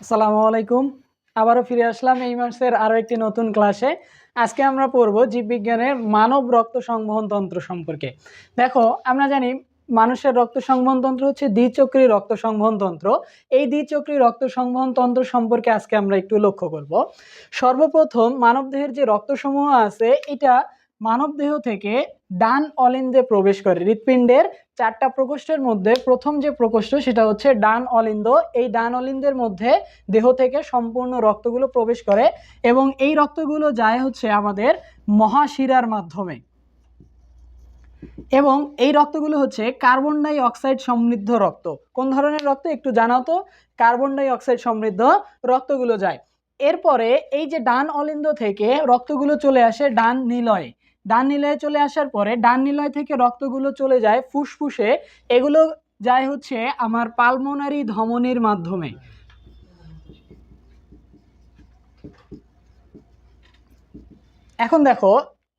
আসসালামু আলাইকুম। আবারও ফিরে আসলাম এই মাসের আরও একটি নতুন ক্লাসে। আজকে আমরা পড়ব জীববিজ্ঞানের মানব রক্ত সংবহন তন্ত্র সম্পর্কে। দেখো, আমরা জানি মানুষের রক্ত সংবহন তন্ত্র হচ্ছে দ্বিচক্রী রক্ত সংবহন তন্ত্র। এই দ্বিচক্রী রক্ত সংবহন তন্ত্র সম্পর্কে আজকে আমরা একটু লক্ষ্য করব। সর্বপ্রথম মানবদেহের যে রক্তসমূহ আছে, এটা মানবদেহ থেকে ডান অলিন্দে প্রবেশ করে হৃৎপিণ্ডের চারটা প্রকোষ্ঠের মধ্যে প্রথম যে প্রকোষ্ঠ সেটা হচ্ছে ডান অলিন্দ। এই ডান অলিন্দের মধ্যে দেহ থেকে সম্পূর্ণ রক্তগুলো প্রবেশ করে এবং এই রক্তগুলো যায় হচ্ছে আমাদের মহাশিরার মাধ্যমে। এবং এই রক্তগুলো হচ্ছে কার্বন ডাই অক্সাইড সমৃদ্ধ রক্ত। কোন ধরনের রক্ত? একটু জানাও তো। কার্বন ডাই অক্সাইড সমৃদ্ধ রক্তগুলো যায়। এরপরে এই যে ডান অলিন্দ থেকে রক্তগুলো চলে আসে ডান নিলয়ে। ডান নিলয়ে চলে আসার পরে ডান নিলয় থেকে রক্তগুলো চলে যায় ফুসফুসে। এগুলো যায় হচ্ছে আমার পালমোনারি ধমনির মাধ্যমে। এখন দেখো,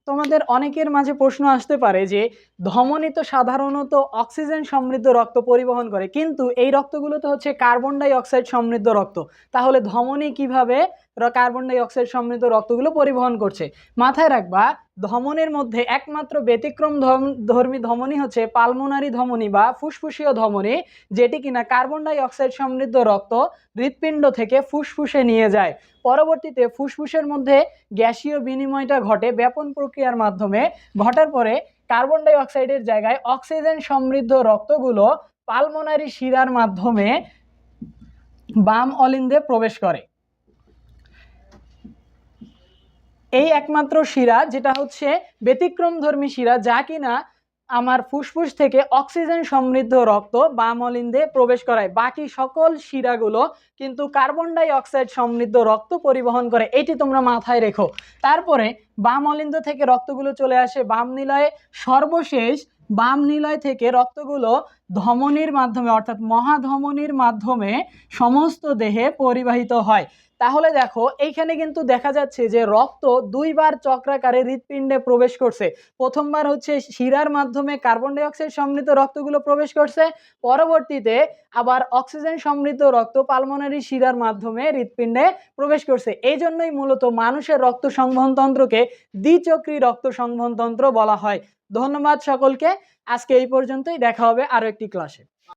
তোমাদের অনেকের মাঝে প্রশ্ন আসতে পারে যে ধমনী তো সাধারণত অক্সিজেন সমৃদ্ধ রক্ত পরিবহন করে, কিন্তু এই রক্তগুলো তো হচ্ছে কার্বন ডাই অক্সাইড সমৃদ্ধ রক্ত। তাহলে ধমনী কীভাবে কার্বন ডাই অক্সাইড সমৃদ্ধ রক্তগুলো পরিবহন করছে? মাথায় রাখবা ধমনের মধ্যে একমাত্র ব্যতিক্রম ধর্মী ধমনী হচ্ছে পালমোনারি ধমনী বা ফুসফুসীয় ধমনী, যেটি কিনা কার্বন ডাই অক্সাইড সমৃদ্ধ রক্ত হৃৎপিণ্ড থেকে ফুসফুসে নিয়ে যায়। পরবর্তীতে ফুসফুসের মধ্যে গ্যাসীয় বিনিময়টা ঘটে ব্যাপন প্রক্রিয়ার মাধ্যমে। ঘটার পরে কার্বন ডাই অক্সাইডের জায়গায় অক্সিজেন সমৃদ্ধ রক্তগুলো পালমোনারি শিরার মাধ্যমে বাম অলিন্দে প্রবেশ করে। এই একমাত্র শিরা যেটা হচ্ছে ব্যতিক্রমধর্মী শিরা, যা কিনা আমার ফুসফুস থেকে অক্সিজেন সমৃদ্ধ রক্ত বা মলিন্দে প্রবেশ করায়। বাকি সকল শিরাগুলো কিন্তু কার্বন ডাই অক্সাইড সমৃদ্ধ রক্ত পরিবহন করে, এটি তোমরা মাথায় রেখো। তারপরে বাম অলিন্দ থেকে রক্তগুলো চলে আসে বাম নিলয়ে। সর্বশেষ বাম নিলয় থেকে রক্তগুলো ধমনির মাধ্যমে, অর্থাৎ মহাধমনির মাধ্যমে সমস্ত দেহে পরিবাহিত হয়। তাহলে দেখো, এইখানে কিন্তু দেখা যাচ্ছে যে রক্ত দুইবার চক্রাকারে হৃৎপিণ্ডে প্রবেশ করছে। প্রথমবার হচ্ছে শিরার মাধ্যমে কার্বন ডাই অক্সাইড সমৃদ্ধ রক্তগুলো প্রবেশ করছে। পরবর্তীতে আবার অক্সিজেন সমৃদ্ধ রক্ত পালমোনারি শিরার মাধ্যমে হৃৎপিণ্ডে প্রবেশ করছে। এই জন্যই মূলত মানুষের রক্ত সংবহন তন্ত্রকে দ্বিচক্রী রক্ত সংবহন তন্ত্র বলা হয়। ধন্যবাদ সকলকে। আজকে এই পর্যন্তই। দেখা হবে আরও একটি ক্লাসে